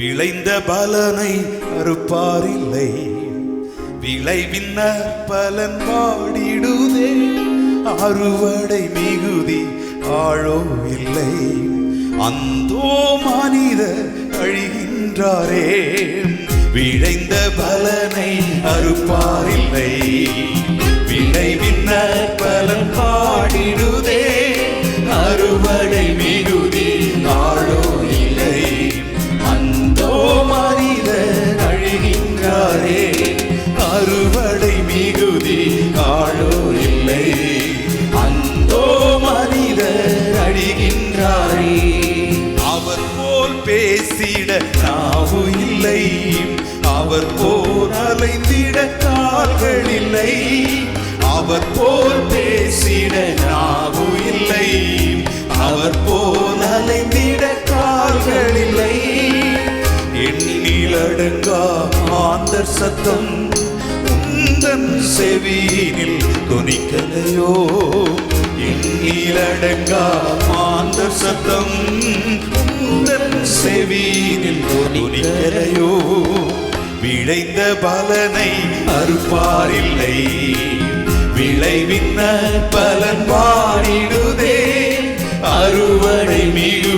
விளைந்த பலனை அறுப்பாரில்லை. விளைவின்ன பலன் பாடிடுதே. அறுவடை மிகுதி ஆழோ இல்லை. அந்தோ மனித அழிகின்றாரே. விளைந்த பலனை அறுப்பாரில்லை. விளைவின்ன பலன் பாடி நாவு இல்லை. அவர் போல் அலைந்திட கால்கள் இல்லை. அவர் போல் பேசிட நாவு இல்லை. அவர் போல் அலைந்திட கால்கள் இல்லை. எண்ணிலடங்கா மாந்தர் சத்தம். உந்தன் செவியினில் துணிக்கலையோ? எண்ணிலடங்கா மாந்தர் சத்தம். உந்தன் துணிக்கலையோ விளைந்த பலனை அறுப்பாரில்லை. விளைவின்ன பலன் பாடிடுதே அறுவடை மிகு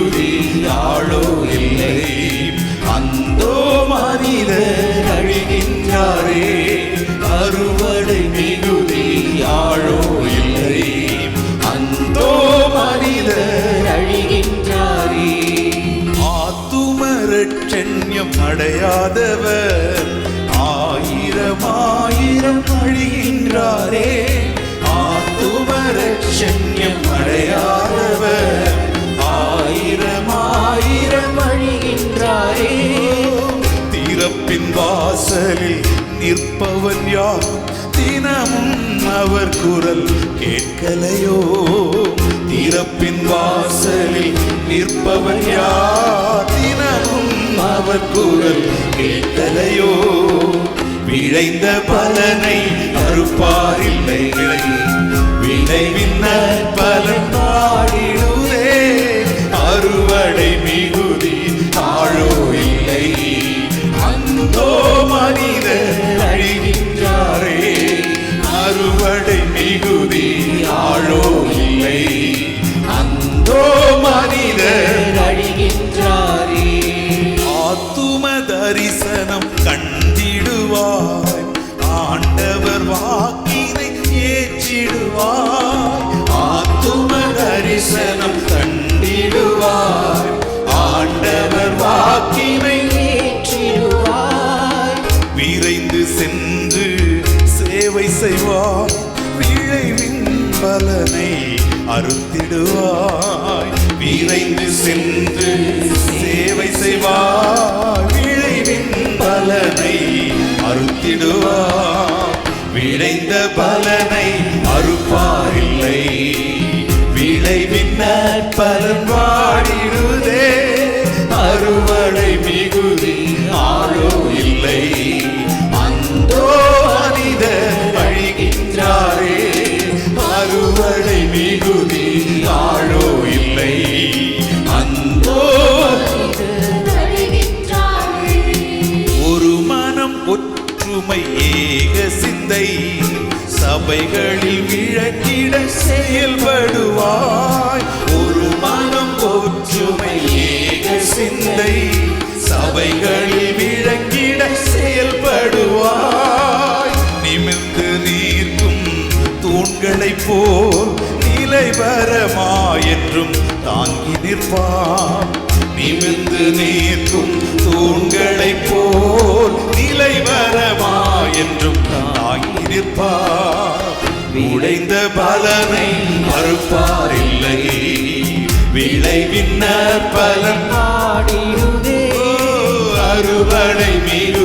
அடையாதவர். ஆயிரம் ஆயிரம் அழிகின்றாரே. ஆத்துமரட்சண்யம் அடையாதவர். ஆயிரம் ஆயிரம் அழிகின்றாரே. திறப்பின் வாசலில் நிற்பவன் யார்? தினமும் அவர் குரல் கேட்கலையோ? திறப்பின் வாசலில் நிற்பவன் யார்? தினமும் அவர் குரல் கேட்கலையோ விளைந்த பலனை அறுப்பாரில்லை விளைவின் பலன் ஏற்றிடுவாய் ஆத்தும தரிசனம் தண்டிடுவாய் ஆண்டவர் வாக்கினை ஏற்றிடுவாய். விரைந்து சென்று சேவை செய்வாய் விளைவின் பலனை அறுத்திடுவாய். விரைந்து சென்று சேவை செய்வாய் விளைவின் பலனை அறுத்திடுவாய் விளைந்த பலனை அறுப்பாரில்லை. விளைவின் பலன் வாடிடுதே. அறுவடை மிகுதி ஆளோ இல்லை. அந்தோ மனித அழிகின்றாரே. அறுவடை மிகுதி ஆளோ இல்லை. அந்தோ ஒரு மனம் ஒற்றுமை ஏக சிந்தை. சபைகளில் விளக்கிட செயல்படுவாய். ஒரு மனம் ஒற்றுமை ஏக சிந்தை. சபைகளில் விளக்கிட செயல்படுவாய். நிமிர்ந்து நீர்க்கும் தூண்களைப் போல் நிலை வரமா என்றும் தாங்கி நிற்பார். நிமிர்ந்து நீர்க்கும் தூண்களைப் போல் நிலை வர என்றும் நிற்பார் உடைந்த பலனை மறுப்பாரில்லை விளைவின்ன பலன் அறுவடை மிகுதி